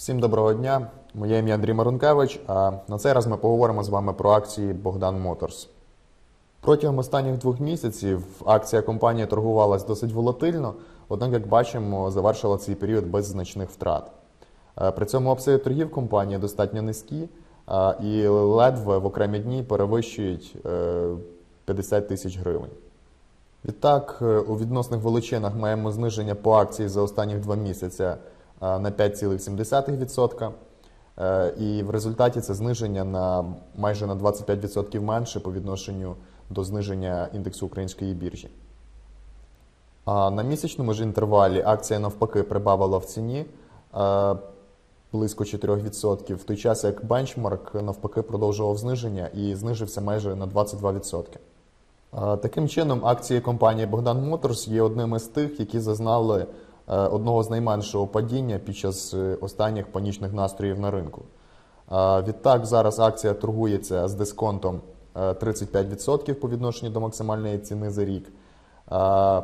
Всім доброго дня. Моє ім'я Андрій Марункевич. А на цей раз ми поговоримо з вами про акції Богдан Моторс. Протягом останніх двох місяців акція компанії торгувалась досить волатильно, однак, як бачимо, завершила цей період без значних втрат. Е, При цьому обсяги торгів компанії достатньо низькі і ледве в окремі дні перевищують е, 50 тисяч гривень. Відтак, е, у відносних величинах маємо зниження по акції за останні два місяці е, на 5,7%. Е, І в результаті це зниження на майже на 25% менше по відношенню до зниження індексу української біржі. А на місячному ж інтервалі акція навпаки прибавила в ціні е, близько 4%, в той час як бенчмарк навпаки продовжував зниження і знижився майже на 22%. Е, Таким чином, акції компанії Богдан Моторс є одним із тих, які зазнали е, одного з найменшого падіння під час е, останніх панічних настроїв на ринку. Е, Відтак, зараз акція торгується з дисконтом е, 35% по відношенню до максимальної ціни за рік. е,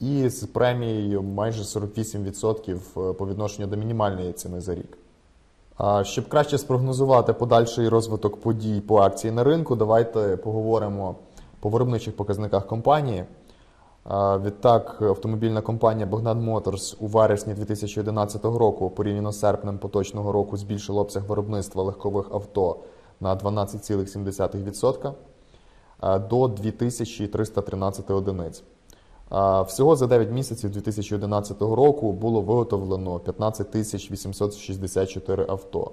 І з премією майже 48% по відношенню до мінімальної ціни за рік. Щоб краще спрогнозувати подальший розвиток подій по акції на ринку, давайте поговоримо по виробничих показниках компанії. Відтак, автомобільна компанія Богдан Моторс у вересні 2011 року порівняно з серпнем поточного року збільшила обсяг виробництва легкових авто на 12,7% до 2313 одиниць. Всього за 9 місяців 2011 року було виготовлено 15 864 авто,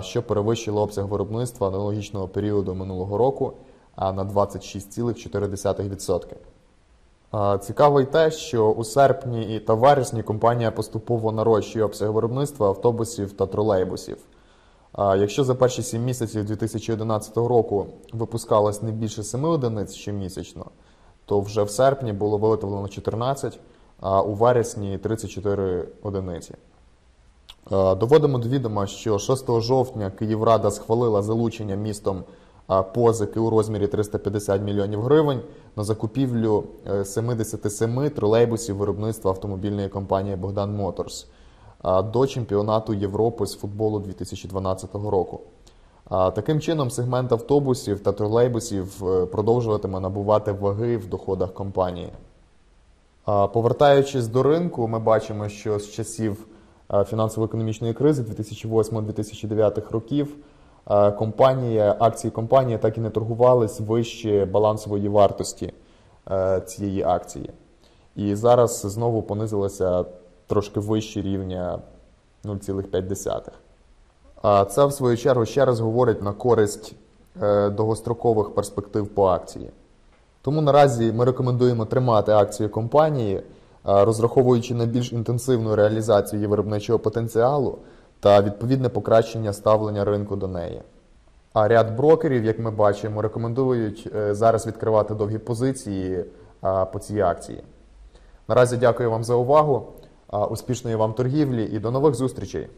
що перевищило обсяг виробництва аналогічного періоду минулого року на 26,4%. Цікаво й те, що у серпні та вересні компанія поступово нарощує обсяг виробництва автобусів та тролейбусів. Якщо за перші 7 місяців 2011 року випускалось не більше 7 одиниць щомісячно, то вже в серпні було виготовлено 14, а у вересні 34 одиниці. Доводимо до відома, що 6 жовтня Київрада схвалила залучення містом позики у розмірі 350 мільйонів гривень на закупівлю е, 77 тролейбусів виробництва автомобільної компанії Богдан Моторс до чемпіонату Європи з футболу 2012 року. Таким чином, сегмент автобусів та тролейбусів е, продовжуватиме набувати ваги в доходах компанії. Повертаючись до ринку, ми бачимо, що з часів фінансово-економічної кризи 2008-2009 років компанія, акції компанії так і не торгувались вище балансової вартості е, цієї акції. І зараз знову понизилася трошки вище рівня 0,5. А Це, в свою чергу, ще раз говорить на користь е, довгострокових перспектив по акції. Тому наразі ми рекомендуємо тримати акцію компанії, розраховуючи на більш інтенсивну реалізацію її виробничого потенціалу та відповідне покращення ставлення ринку до неї. А ряд брокерів, як ми бачимо, рекомендують е, зараз відкривати довгі позиції по цій акції. Наразі дякую вам за увагу, успішної вам торгівлі і до нових зустрічей!